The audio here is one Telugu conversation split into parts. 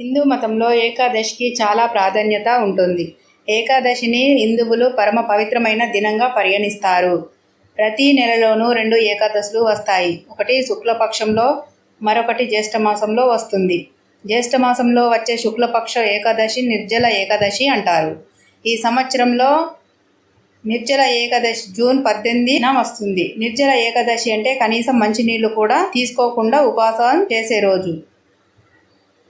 హిందూ మతంలో ఏకాదశికి చాలా ప్రాధాన్యత ఉంటుంది. ఏకాదశిని హిందువులు పరమ పవిత్రమైన దినంగా పరిగణిస్తారు. ప్రతి నెలలోనూ రెండు ఏకాదశులు వస్తాయి. ఒకటి శుక్లపక్షంలో మరొకటి జ్యేష్ఠమాసంలో వస్తుంది. జ్యేష్ఠమాసంలో వచ్చే శుక్లపక్ష ఏకాదశి నిర్జల ఏకాదశి అంటారు. ఈ సంవత్సరంలో నిర్జల ఏకాదశి జూన్ పద్దెనిమిదిన వస్తుంది. నిర్జల ఏకాదశి అంటే కనీసం మంచినీళ్ళు కూడా తీసుకోకుండా ఉపవాసం చేసే రోజు.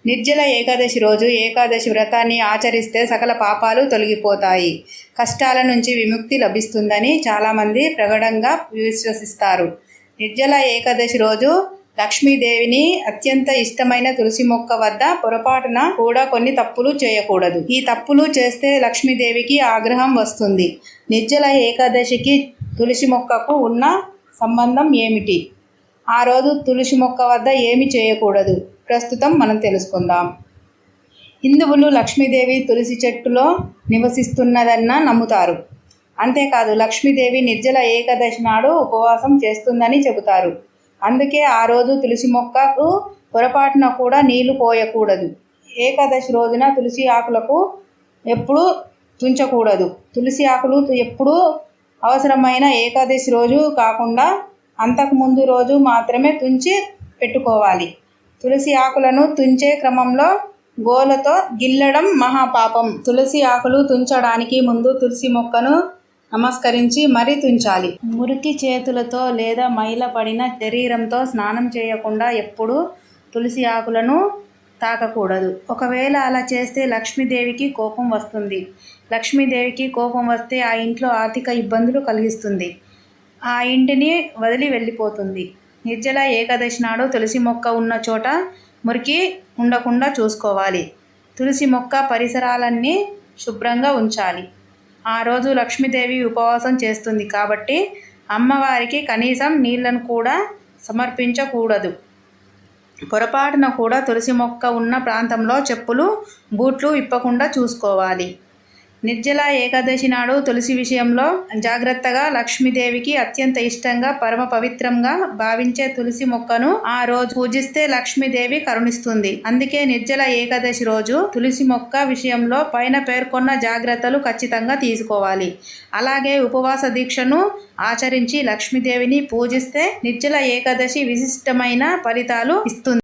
నిర్జల ఏకాదశి రోజు ఏకాదశి వ్రతాన్ని ఆచరిస్తే సకల పాపాలు తొలగిపోతాయి. కష్టాల నుంచి విముక్తి లభిస్తుందని చాలామంది ప్రగడంగా విశ్వసిస్తారు. నిర్జల ఏకాదశి రోజు లక్ష్మీదేవిని అత్యంత ఇష్టమైన తులసి మొక్క వద్ద పొరపాటున కూడా కొన్ని తప్పులు చేయకూడదు. ఈ తప్పులు చేస్తే లక్ష్మీదేవికి ఆగ్రహం వస్తుంది. నిర్జల ఏకాదశికి తులసి మొక్కకు ఉన్న సంబంధం ఏమిటి? ఆ రోజు తులసి మొక్క వద్ద ఏమి చేయకూడదు? ప్రస్తుతం మనం తెలుసుకుందాం. హిందువులు లక్ష్మీదేవి తులసి చెట్టులో నివసిస్తున్నదన్న నమ్ముతారు. అంతేకాదు లక్ష్మీదేవి నిర్జల ఏకాదశి నాడు ఉపవాసం చేస్తుందని చెబుతారు. అందుకే ఆ రోజు తులసి మొక్కకు పొరపాటున కూడా నీళ్ళు పోయకూడదు. ఏకాదశి రోజున తులసి ఆకులకు ఎప్పుడూ తుంచకూడదు. తులసి ఆకులు ఎప్పుడూ అవసరమైన ఏకాదశి రోజు కాకుండా అంతకు ముందు రోజు మాత్రమే తుంచి పెట్టుకోవాలి. తులసి ఆకులను తుంచే క్రమంలో గోలతో గిల్లడం మహాపాపం. తులసి ఆకులు తుంచడానికి ముందు తులసి మొక్కను నమస్కరించి మరీ తుంచాలి. మురికి చేతులతో లేదా మైల పడిన శరీరంతో స్నానం చేయకుండా ఎప్పుడూ తులసి ఆకులను తాకకూడదు. ఒకవేళ అలా చేస్తే లక్ష్మీదేవికి కోపం వస్తుంది. లక్ష్మీదేవికి కోపం వస్తే ఆ ఇంట్లో ఆర్థిక ఇబ్బందులు కలిగిస్తుంది. ఆ ఇంటిని వదిలి వెళ్ళిపోతుంది. నిర్జల ఏకాదశి నాడు తులసి మొక్క ఉన్న చోట మురికి ఉండకుండా చూసుకోవాలి. తులసి మొక్క పరిసరాలన్నీ శుభ్రంగా ఉంచాలి. ఆ రోజు లక్ష్మీదేవి ఉపవాసం చేస్తుంది కాబట్టి అమ్మవారికి కనీసం నీళ్ళను కూడా సమర్పించకూడదు. పొరపాటున కూడా తులసి మొక్క ఉన్న ప్రాంతంలో చెప్పులు బూట్లు ఇప్పకుండా చూసుకోవాలి. నిర్జల ఏకాదశి నాడు తులసి విషయంలో జాగ్రత్తగా లక్ష్మీదేవికి అత్యంత ఇష్టంగా పరమ పవిత్రంగా భావించే తులసి మొక్కను ఆ రోజు పూజిస్తే లక్ష్మీదేవి కరుణిస్తుంది. అందుకే నిర్జల ఏకాదశి రోజు తులసి మొక్క విషయంలో పైన పేర్కొన్న జాగ్రత్తలు ఖచ్చితంగా తీసుకోవాలి. అలాగే ఉపవాస దీక్షను ఆచరించి లక్ష్మీదేవిని పూజిస్తే నిర్జల ఏకాదశి విశిష్టమైన ఫలితాలు ఇస్తుంది.